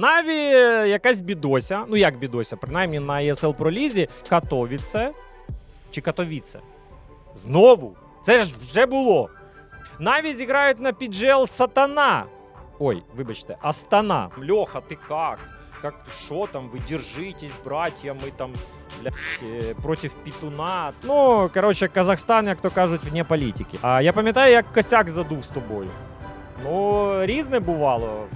Наві якась бідося, ну як бідося, принаймні на ESL Пролізі, Катовіце чи Катовіце. Знову. Це ж вже було. Наві зіграють на піджел Сатана. Ой, вибачте, Астана. Льоха, ти как? Как, що там, ви держитесь, братья, ми там блядь, е, проти пітуна. Ну, коротше, Казахстан, як то кажуть, вне політики. А я пам'ятаю, як косяк задув з тобою. Ну, різне бувало.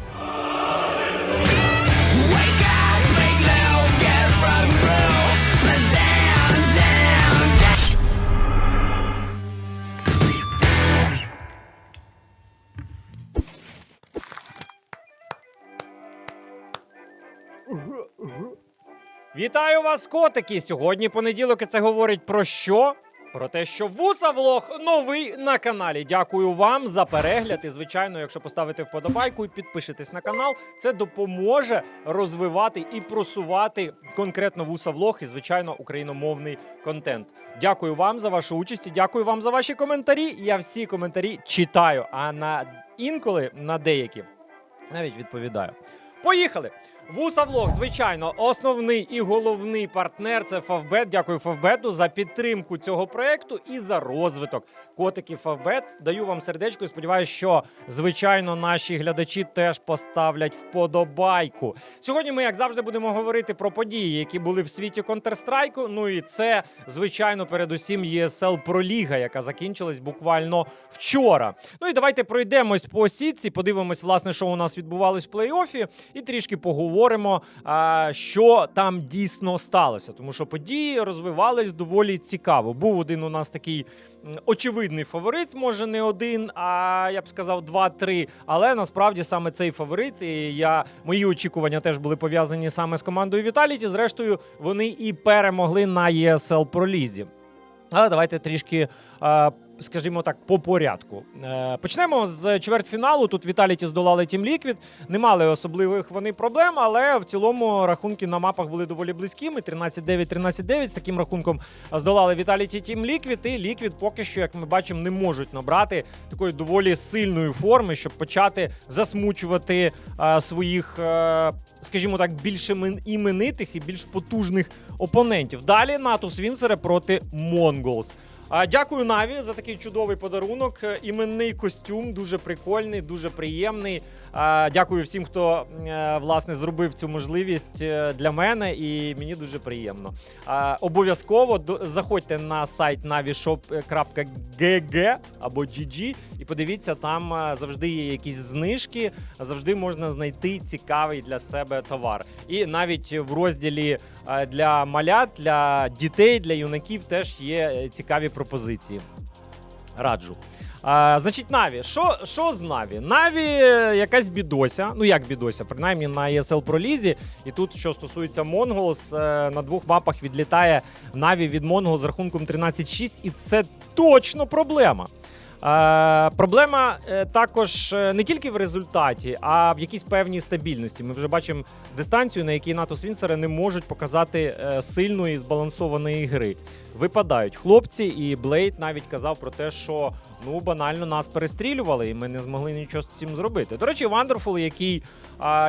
Вітаю вас, котики! Сьогодні понеділок і це говорить про що? Про те, що вуса влог новий на каналі. Дякую вам за перегляд. І, звичайно, якщо поставите вподобайку і підпишетесь на канал, це допоможе розвивати і просувати конкретно вуса влог і, звичайно, україномовний контент. Дякую вам за вашу участь і дякую вам за ваші коментарі. Я всі коментарі читаю, а на інколи на деякі навіть відповідаю. Поїхали! Вуса Влог, звичайно, основний і головний партнер це Фавбет. Дякую Фавбету за підтримку цього проекту і за розвиток котиків Фавбет. Даю вам сердечко і сподіваюся, що звичайно наші глядачі теж поставлять вподобайку. Сьогодні ми, як завжди, будемо говорити про події, які були в світі Counter-Strike. Ну і це, звичайно, передусім ESL Pro Ліга, яка закінчилась буквально вчора. Ну і давайте пройдемось по сітці, подивимось, власне, що у нас відбувалось в плей-офі, і трішки поговоримо, а, що там дійсно сталося. Тому що події розвивались доволі цікаво. Був один у нас такий очевидний фаворит, може не один, а я б сказав, два-три. Але насправді саме цей фаворит, і я мої очікування теж були пов'язані саме з командою Віталіті. Зрештою, вони і перемогли на ESL Pro Лізі. Але давайте трішки, скажімо так, по порядку. Е, Почнемо з чвертьфіналу. Тут Віталіті здолали Team Liquid. Не мали особливих вони проблем, але в цілому рахунки на мапах були доволі близькими. 13-9, 13-9. З таким рахунком здолали Віталіті Team Liquid. І Liquid поки що, як ми бачимо, не можуть набрати такої доволі сильної форми, щоб почати засмучувати е, своїх, е, скажімо так, більш іменитих і більш потужних опонентів. Далі Натус Вінсере проти Монголс. Дякую Наві за такий чудовий подарунок. Іменний костюм, дуже прикольний, дуже приємний. Дякую всім, хто е, власне зробив цю можливість е, для мене, і мені дуже приємно. Обов'язково заходьте на сайт navishop.gg або GG і подивіться, там е, завжди є якісь знижки, завжди можна знайти цікавий для себе товар. І навіть в розділі для малят, для дітей, для юнаків теж є цікаві пропозиції. Раджу. А, значить, Наві. Що, що з Наві? Наві якась бідося. Ну як бідося, принаймні на ESL пролізі. І тут, що стосується Монголс, е, на двох мапах відлітає Наві від Монгол з рахунком 13-6, і це точно проблема. Е, проблема е, також е, не тільки в результаті, а в якійсь певній стабільності. Ми вже бачимо дистанцію, на якій НАТО Свінсери не можуть показати сильної збалансованої гри. Випадають хлопці, і Блейд навіть казав про те, що ну банально нас перестрілювали, і ми не змогли нічого з цим зробити. До речі, Вандерфул, який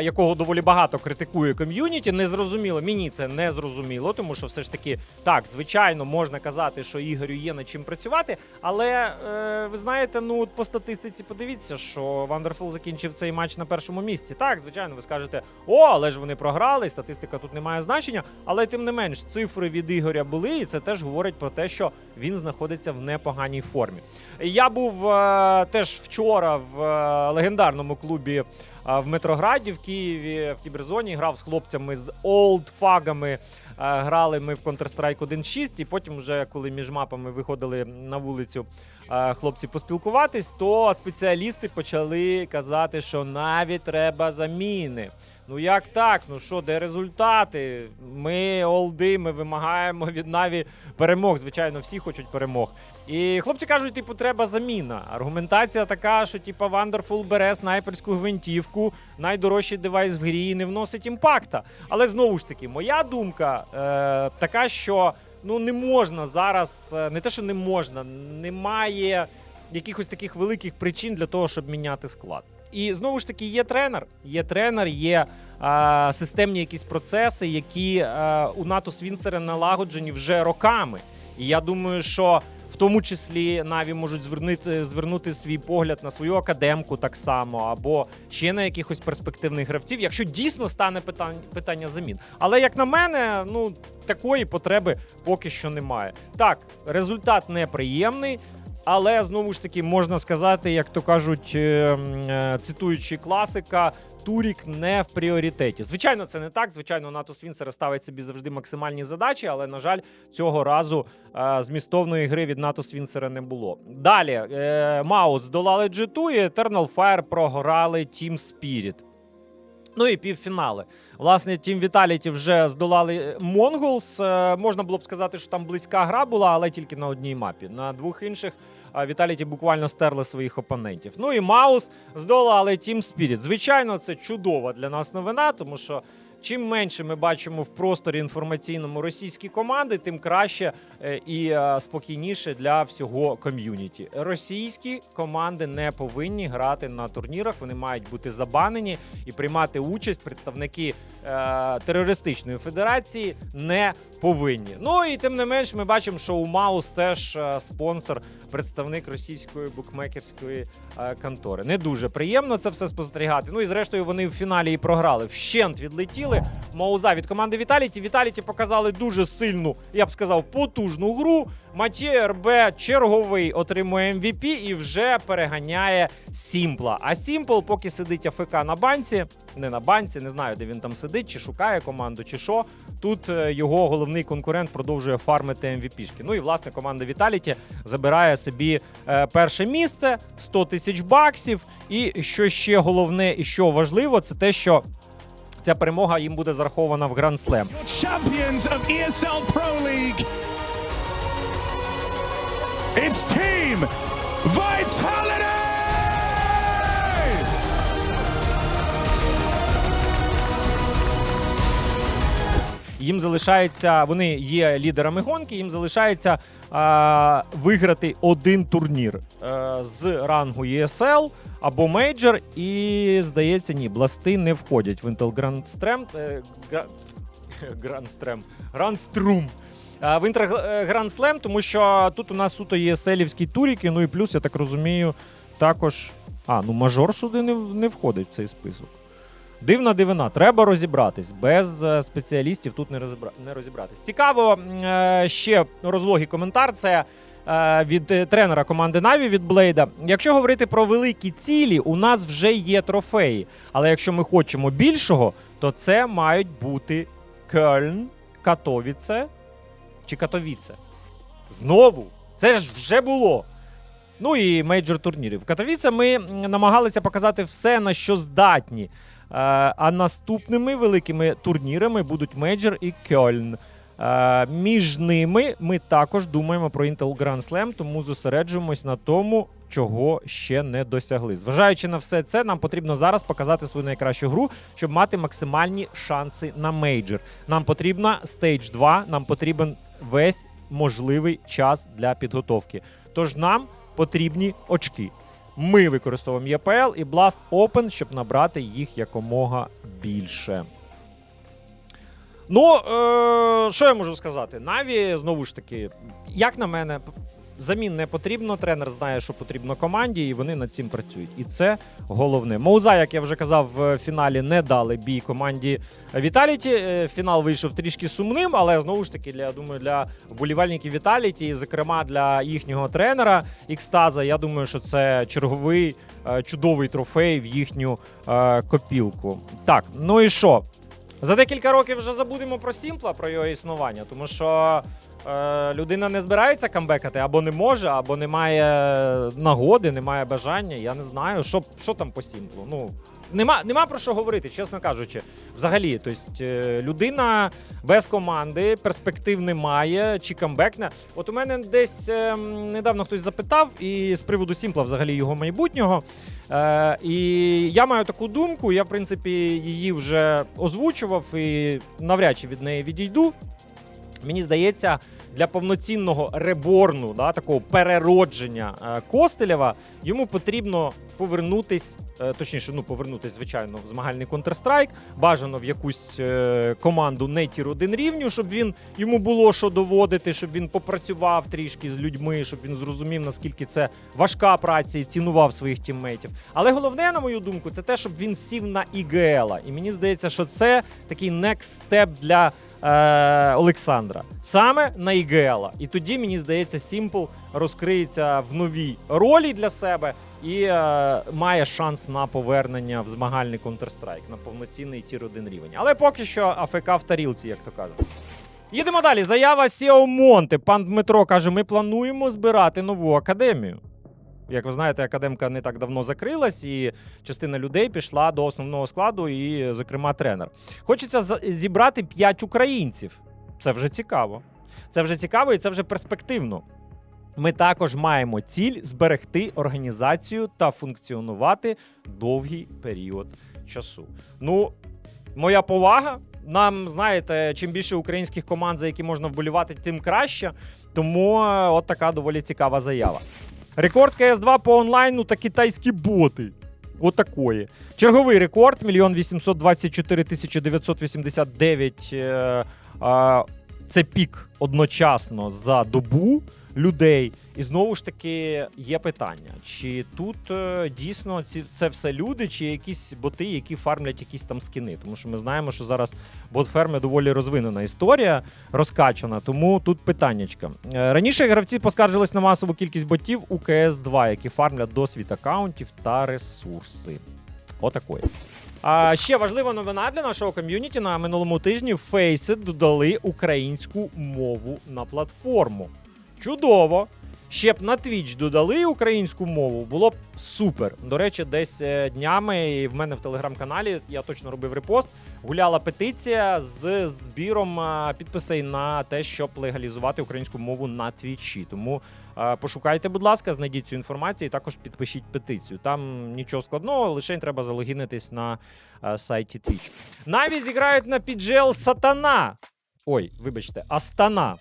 якого доволі багато критикує ком'юніті, не зрозуміло. Мені це не зрозуміло, тому що все ж таки так, звичайно, можна казати, що Ігорю є над чим працювати, але е, ви знаєте, ну по статистиці подивіться, що Вандерфул закінчив цей матч на першому місці. Так, звичайно, ви скажете, о, але ж вони програли, статистика тут не має значення. Але тим не менш, цифри від Ігоря були, і це теж говорить про те, що він знаходиться в непоганій формі. Я був е, теж вчора в е, легендарному клубі е, в Метрограді в Києві в кіберзоні. Грав з хлопцями з олдфагами. Е, грали ми в Counter-Strike 1.6, і потім, вже коли між мапами виходили на вулицю хлопці поспілкуватись, то спеціалісти почали казати, що навіть треба заміни. Ну як так? Ну що, де результати? Ми олди, ми вимагаємо від Наві перемог. Звичайно, всі хочуть перемог. І хлопці кажуть, типу, треба заміна. Аргументація така, що типу, Вандерфул бере снайперську гвинтівку, найдорожчий девайс в грі і не вносить імпакта. Але знову ж таки, моя думка е, така, що ну не можна зараз, е, не те, що не можна, немає якихось таких великих причин для того, щоб міняти склад. І знову ж таки, є тренер. Є тренер, є е, системні якісь процеси, які е, у НАТО Свінсера налагоджені вже роками. І я думаю, що в тому числі Наві можуть звернути, звернути свій погляд на свою академку так само, або ще на якихось перспективних гравців, якщо дійсно стане питання, питання замін. Але як на мене, ну такої потреби поки що немає. Так, результат неприємний. Але знову ж таки можна сказати, як то кажуть, е, е, цитуючи класика, Турік не в пріоритеті. Звичайно, це не так. Звичайно, НАТО Свінсера ставить собі завжди максимальні задачі, але на жаль, цього разу е, змістовної гри від НАТО Свінсера не було. Далі Маус здолали G2 і Eternal Fire програли Team Spirit. Ну і півфінали. Власне, Тім Віталіті вже здолали Mongols. Е, Можна було б сказати, що там близька гра була, але тільки на одній мапі. На двох інших Віталіті буквально стерли своїх опонентів. Ну і Маус здолали Тім Спіріт. Звичайно, це чудова для нас новина, тому що. Чим менше ми бачимо в просторі інформаційному російські команди, тим краще е, і е, спокійніше для всього ком'юніті. Російські команди не повинні грати на турнірах. Вони мають бути забанені і приймати участь. Представники е, терористичної федерації не повинні. Ну і тим не менш, ми бачимо, що у Маус теж спонсор, представник російської букмекерської контори. Не дуже приємно це все спостерігати. Ну і зрештою вони в фіналі і програли. Вщент відлетіли. Мауза від команди Віталіті. Віталіті показали дуже сильну, я б сказав, потужну гру. Матє РБ черговий отримує MVP і вже переганяє Сімпла. А Сімпл, поки сидить АФК на банці, не на банці, не знаю, де він там сидить, чи шукає команду, чи що. Тут е, його головний конкурент продовжує фармити MVP-шки. Ну і власне команда Віталіті забирає собі е, перше місце, 100 тисяч баксів. І що ще головне і що важливо, це те, що ця перемога їм буде зарахована в Гранд Слем. It's Team Vitality! Їм залишається, вони є лідерами гонки. Їм залишається а, виграти один турнір е, з рангу ESL або Мейджор. І здається, ні, бласти не входять в Intel Grand Strem. Е, Га- Grand Strem. Grand. Е, В Інтер Grand Slam, тому що тут у нас суто ЄСЛівські туріки, ну і плюс, я так розумію, також. А, ну мажор сюди не, не входить в цей список. Дивна дивина, треба розібратись. Без е, спеціалістів тут не, розібра... не розібратись. Цікаво е, ще розлогий коментар. Це е, від тренера команди Наві від Блейда. Якщо говорити про великі цілі, у нас вже є трофеї. Але якщо ми хочемо більшого, то це мають бути Кельн, Катовіце чи Катовіце. Знову, це ж вже було. Ну і мейджор турнірів. Катовіце ми намагалися показати все, на що здатні. Е, А наступними великими турнірами будуть мейджор і Кьольн. Е, Між ними ми також думаємо про Intel Grand Slam, тому зосереджуємось на тому, чого ще не досягли. Зважаючи на все це, нам потрібно зараз показати свою найкращу гру, щоб мати максимальні шанси на мейджор. Нам потрібна Stage 2, нам потрібен весь можливий час для підготовки. Тож нам потрібні очки. Ми використовуємо ЄПЛ і Blast Open, щоб набрати їх якомога більше. Ну, е, що я можу сказати? Наві, знову ж таки, як на мене, замін не потрібно. Тренер знає, що потрібно команді, і вони над цим працюють. І це головне. Моуза, як я вже казав, в фіналі не дали бій команді Віталіті. Е, Фінал вийшов трішки сумним, але знову ж таки, для, думаю, для вболівальників Віталіті, і, зокрема для їхнього тренера Ікстаза, я думаю, що це черговий е, чудовий трофей в їхню е, копілку. Так, ну і що? За декілька років вже забудемо про Сімпла, про його існування, тому що людина не збирається камбекати або не може, або не має нагоди, не має бажання. Я не знаю, що, що там по Сімплу. Ну, нема, нема про що говорити, чесно кажучи. Взагалі, тобто, е, людина без команди, перспектив немає, чи камбекне. От у мене десь е, недавно хтось запитав, і з приводу Сімпла, взагалі його майбутнього. Е, і я маю таку думку, я, в принципі, її вже озвучував і навряд чи від неї відійду. Мені здається, для повноцінного реборну, да, такого переродження е, Костелєва, йому потрібно повернутись, е, точніше, ну повернутись, звичайно, в змагальний Counter-Strike, бажано в якусь е, команду не тір 1 рівню, щоб він йому було що доводити, щоб він попрацював трішки з людьми, щоб він зрозумів, наскільки це важка праця і цінував своїх тіммейтів. Але головне, на мою думку, це те, щоб він сів на ІГЛ. І мені здається, що це такий next step для е, Олександра. Саме на ІГЛ. І тоді, мені здається, Сімпл розкриється в новій ролі для себе і е, має шанс на повернення в змагальний Counter-Strike, на повноцінний тір 1 рівень. Але поки що АФК в тарілці, як то кажуть. Їдемо далі. Заява Сіо Монте. Пан Дмитро каже: ми плануємо збирати нову академію. Як ви знаєте, академка не так давно закрилась, і частина людей пішла до основного складу, і, зокрема, тренер. Хочеться зібрати 5 українців. Це вже цікаво. Це вже цікаво і це вже перспективно. Ми також маємо ціль зберегти організацію та функціонувати довгий період часу. Ну, моя повага. Нам, знаєте, чим більше українських команд, за які можна вболівати, тим краще. Тому е, от така доволі цікава заява. Рекорд КС2 по онлайну та китайські боти. Отакої. Черговий рекорд 1 824 тисячі 989. е, е, Це пік одночасно за добу людей. І знову ж таки є питання: чи тут е, дійсно ці це все люди, чи якісь боти, які фармлять якісь там скини? Тому що ми знаємо, що зараз бот-ферми доволі розвинена історія, розкачана. Тому тут питаннячка. Е, Раніше гравці поскаржились на масову кількість ботів у cs 2 які фармлять досвід акаунтів та ресурси. Отакої. А ще важлива новина для нашого ком'юніті. На минулому тижні Faceit додали українську мову на платформу. Чудово! Ще б на Twitch додали українську мову, було б супер. До речі, десь е, днями і в мене в телеграм-каналі я точно робив репост. Гуляла петиція з збіром е, підписей на те, щоб легалізувати українську мову на Твічі. Тому е, пошукайте, будь ласка, знайдіть цю інформацію і також підпишіть петицію. Там нічого складного, лише треба залогінитись на сайті Twitch. Наві зіграють на піджел Сатана. Ой, вибачте, Астана.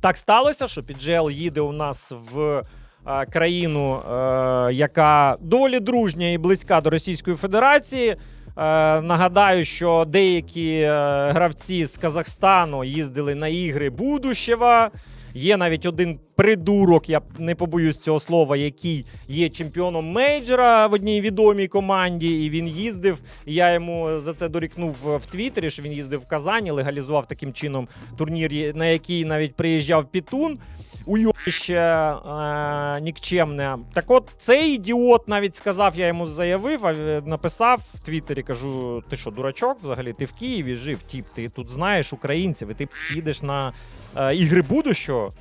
Так сталося, що Піджел їде у нас в е, країну, е, яка доволі дружня і близька до Російської Федерації. Е, нагадаю, що деякі е, гравці з Казахстану їздили на ігри Будущева. Є навіть один придурок, я не побоюсь цього слова, який є чемпіоном мейджора в одній відомій команді, і він їздив. І я йому за це дорікнув в Твіттері, що він їздив в Казані, легалізував таким чином турнір, на який навіть приїжджав Пітун. Уйобище е, нікчемне. Так от цей ідіот навіть сказав, я йому заявив, а е, написав в Твіттері, кажу: ти що, дурачок взагалі? Ти в Києві жив, тіп, ти тут знаєш українців, і ти їдеш на е, ігри будущого.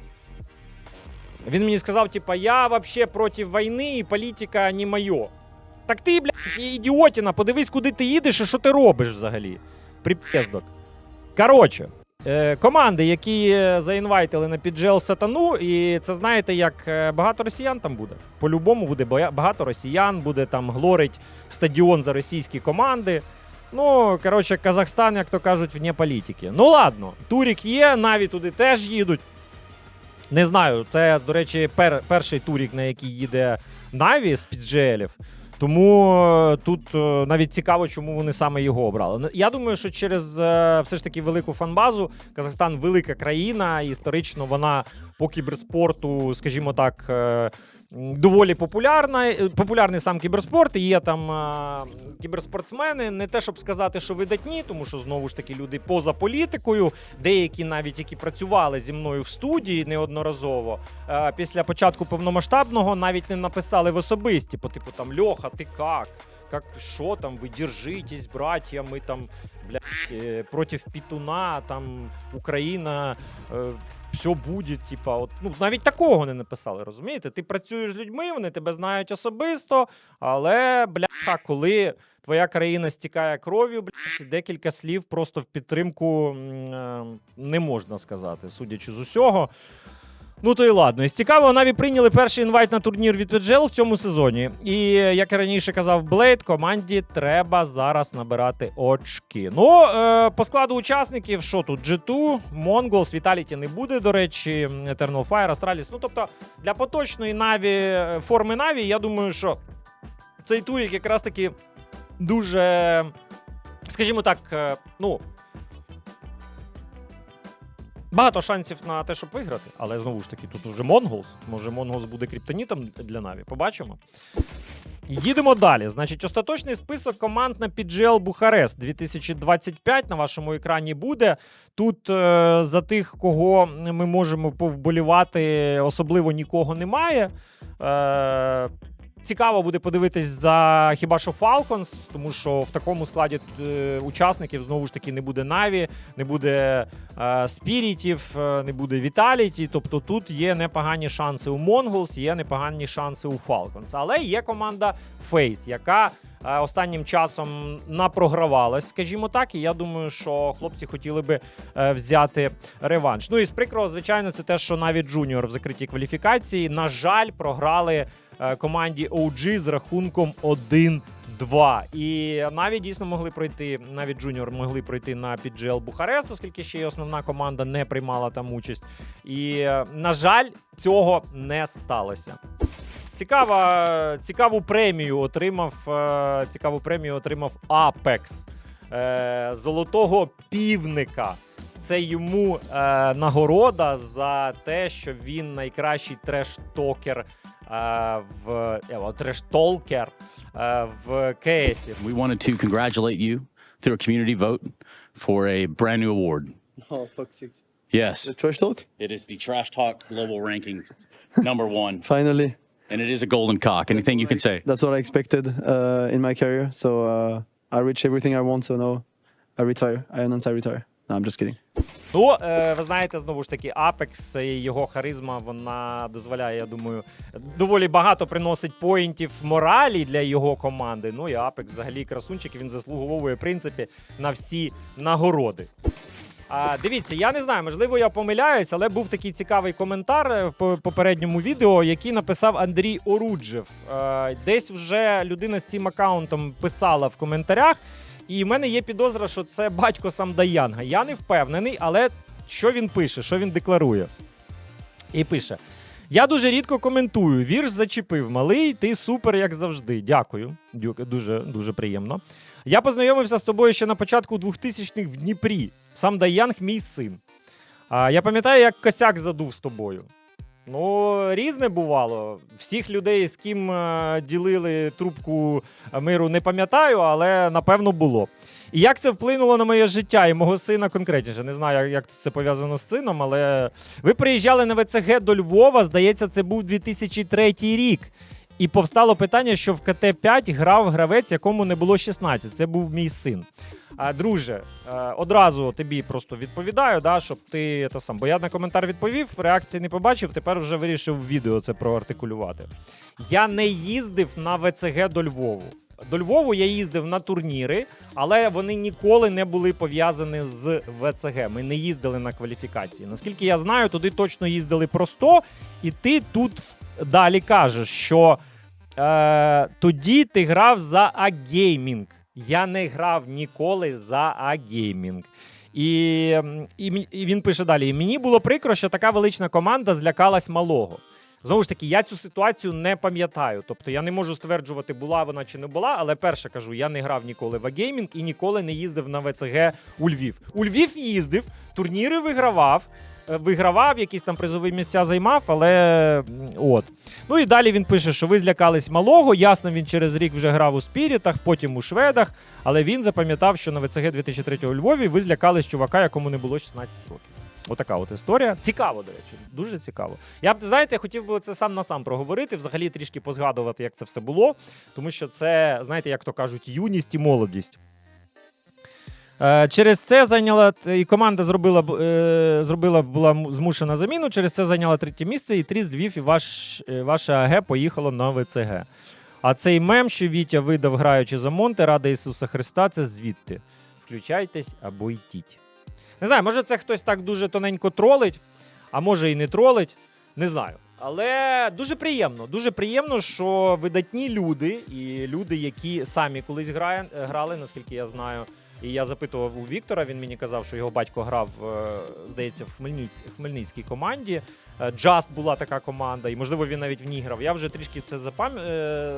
Він мені сказав, типа, я вообще проти війни і політика не моє. Так ти, блядь, ідіотіна, подивись, куди ти їдеш і що ти робиш взагалі. Припездок. Коротше, команди, які е, заінвайтили на піджел сатану, і це знаєте, як е, багато росіян там буде. По-любому буде багато росіян, буде там глорить стадіон за російські команди. Ну, коротше, Казахстан, як то кажуть, вне політики. Ну ладно, турік є, наві туди теж їдуть. Не знаю, це, до речі, пер, перший турік, на який їде Наві з піджелів. Тому е, тут е, навіть цікаво, чому вони саме його обрали. Ну, Я думаю, що через е, все ж таки велику фанбазу Казахстан велика країна, історично вона по кіберспорту, скажімо так, доволі популярна. Е, Популярний сам кіберспорт. Є там е, кіберспортсмени. Не те, щоб сказати, що видатні, тому що знову ж таки люди поза політикою, деякі навіть які працювали зі мною в студії неодноразово. е, Після початку повномасштабного навіть не написали в особисті, по типу там Льоха, ти як? Как, що там, ви держитесь, браття, ми там, блядь, е, проти Пітуна, там Україна, е, все буде, типа, от, ну, навіть такого не написали, розумієте? Ти працюєш з людьми, вони тебе знають особисто, але, бляха, коли твоя країна стікає кров'ю, блядь, декілька слів просто в підтримку е, не можна сказати, судячи з усього. Ну то і ладно. І з цікавого Наві прийняли перший інвайт на турнір від PGL в цьому сезоні. І як і раніше казав Блейд, команді треба зараз набирати очки. Ну, е, по складу учасників, що тут? G2, Mongols, Vitality не буде, до речі, Eternal Fire, Astralis. Ну, тобто, для поточної Наві, е, форми Наві, я думаю, що цей турік якраз таки дуже, скажімо так, е, ну. Багато шансів на те, щоб виграти, але знову ж таки, тут уже Монголс. Може, Монголс буде криптонітом для Наві. Побачимо. Їдемо далі. Значить, остаточний список команд на PGL Бухарест 2025 на вашому екрані буде. Тут е, за тих, кого ми можемо повболівати, особливо нікого немає. Е, Цікаво буде подивитись за хіба що Falcons, тому що в такому складі е, учасників знову ж таки не буде Наві, не буде е, Спірітів, е, не буде Віталіті. Тобто тут є непогані шанси у Mongols, є непогані шанси у Falcons. Але є команда Face, яка останнім часом напрогравалась, скажімо так. І я думаю, що хлопці хотіли би взяти реванш. Ну і з прикрого, звичайно, це те, що навіть Джуніор в закритій кваліфікації, на жаль, програли команді OG з рахунком 1-2. І навіть дійсно могли пройти, навіть Джуніор могли пройти на PGL Бухарест, оскільки ще й основна команда не приймала там участь. І, е, на жаль, цього не сталося. Цікава, цікаву премію отримав. е, Цікаву премію отримав Apex е, золотого півника. Це йому е, нагорода за те, що він найкращий треш-токер е, в е, о, треш-толкер е, в КСі. We wanted to congratulate you through a community vote for a brand new award. Oh, fuck six. Yes, The trash talk? it is the Trash Talk Global Rankings number one, Finally. and it is a golden cock. Anything you can say? That's what I expected uh, in my career. So uh, I reached everything I want. So now I retire. I announce I retire. No, I'm just kidding. Ну, е, ви знаєте, знову ж таки, Apex і його харизма вона дозволяє, я думаю, доволі багато приносить поінтів моралі для його команди. Ну і Apex взагалі красунчик, він заслуговує, в принципі, на всі нагороди. А, дивіться, я не знаю, можливо, я помиляюсь, але був такий цікавий коментар е, в попередньому відео, який написав Андрій Оруджев. Е, десь вже людина з цим аккаунтом писала в коментарях, і в мене є підозра, що це батько Самдаянга. Я не впевнений, але що він пише, що він декларує? І пише: Я дуже рідко коментую. Вірш зачепив. Малий, ти супер, як завжди. Дякую. Дуже, дуже приємно. Я познайомився з тобою ще на початку 2000-х в Дніпрі. Сам Даянг мій син. Я пам'ятаю, як косяк задув з тобою. Ну, різне бувало. Всіх людей, з ким е, ділили трубку миру, не пам'ятаю, але напевно було. І як це вплинуло на моє життя і мого сина конкретніше? Не знаю, як- як це пов'язано з сином, але ви приїжджали на ВЦГ до Львова, здається, це був 2003 рік. І повстало питання, що в КТ-5 грав гравець, якому не було 16. Це був мій син. Друже, е, одразу тобі просто відповідаю, да, щоб ти та сам. Бо я на коментар відповів, реакції не побачив, тепер вже вирішив відео це проартикулювати. Я не їздив на ВЦГ до Львову. До Львову я їздив на турніри, але вони ніколи не були пов'язані з ВЦГ. Ми не їздили на кваліфікації. Наскільки я знаю, туди точно їздили просто, і ти тут далі кажеш, що е, тоді ти грав за А-геймінг. Я не грав ніколи за А-геймінг. І, і, і він пише далі: «І мені було прикро, що така велична команда злякалась малого. Знову ж таки, я цю ситуацію не пам'ятаю. Тобто я не можу стверджувати, була вона чи не була, але перше кажу, я не грав ніколи в А-геймінг і ніколи не їздив на ВЦГ у Львів. У Львів їздив, турніри вигравав, вигравав, якісь там призові місця займав, але от. Ну і далі він пише, що ви злякались малого. Ясно, він через рік вже грав у спірітах, потім у шведах. Але він запам'ятав, що на ВЦГ 2003 у Львові ви злякались чувака, якому не було 16 років. Отака от історія. Цікаво, до речі, дуже цікаво. Я б знаєте, хотів би це сам на сам проговорити, взагалі трішки позгадувати, як це все було, тому що це, знаєте, як то кажуть, юність і молодість. Е, Через це зайняла і команда зробила е, зробила була змушена заміну. Через це зайняла третє місце, і Тріс Львів і ваш, е, ваше АГ поїхало на ВЦГ. А цей мем, що Вітя видав, граючи за Монте, Рада Ісуса Христа, це звідти. Включайтесь або йдіть. Не знаю, може це хтось так дуже тоненько тролить, а може і не тролить. Не знаю. Але дуже приємно, дуже приємно, що видатні люди і люди, які самі колись грали, наскільки я знаю. І я запитував у Віктора, він мені казав, що його батько грав, е, здається, в Хмельниць, Хмельницькій команді. Джаст була така команда, і можливо він навіть в ній грав. Я вже трішки це запам... е,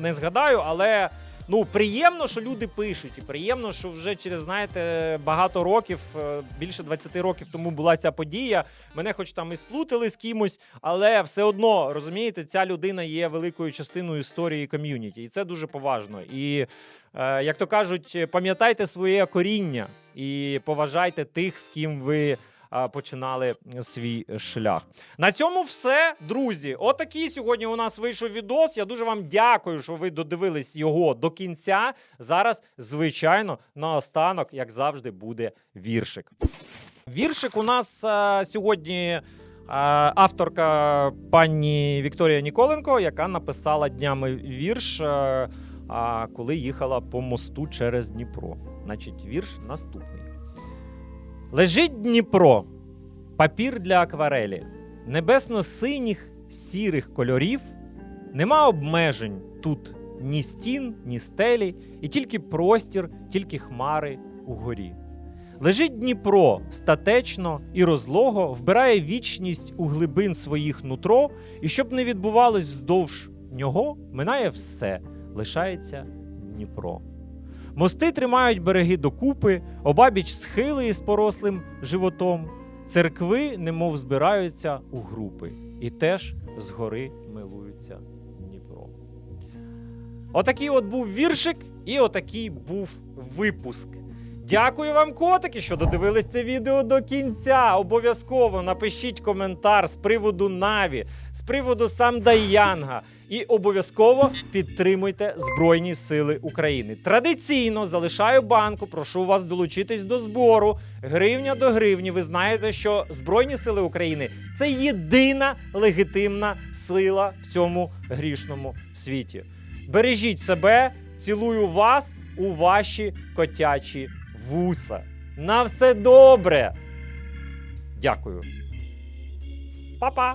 не згадаю, але ну приємно, що люди пишуть, і приємно, що вже через знаєте багато років, е, більше 20 років тому була ця подія. Мене хоч там і сплутали з кимось, але все одно розумієте, ця людина є великою частиною історії ком'юніті, і це дуже поважно. І е, як то кажуть, пам'ятайте своє коріння і поважайте тих, з ким ви. А, Починали свій шлях. На цьому все, друзі. Отакий сьогодні у нас вийшов відос. Я дуже вам дякую, що ви додивились його до кінця. Зараз, звичайно, наостанок, як завжди, буде віршик. Віршик у нас е, сьогодні е, авторка пані Вікторія Ніколенко, яка написала днями вірш, е, а, коли їхала по мосту через Дніпро. Значить, вірш наступний. Лежить Дніпро, папір для акварелі, небесно-синіх, сірих кольорів. Нема обмежень тут ні стін, ні стелі, і тільки простір, тільки хмари угорі. Лежить Дніпро статечно і розлого, вбирає вічність у глибин своїх нутро, і щоб не відбувалось вздовж нього, минає все, лишається Дніпро. Мости тримають береги докупи, обабіч схили із порослим животом, церкви, немов збираються у групи, і теж згори милуються Дніпро. Отакий от був віршик, і отакий був випуск. Дякую вам, котики, що додивились це відео до кінця. Обов'язково напишіть коментар з приводу Наві, з приводу Самдаянга. І обов'язково підтримуйте Збройні Сили України. Традиційно залишаю банку. Прошу вас долучитись до збору. Гривня до гривні. Ви знаєте, що Збройні Сили України це єдина легітимна сила в цьому грішному світі. Бережіть себе, цілую вас у ваші котячі вуса. На все добре. Дякую. Па-па.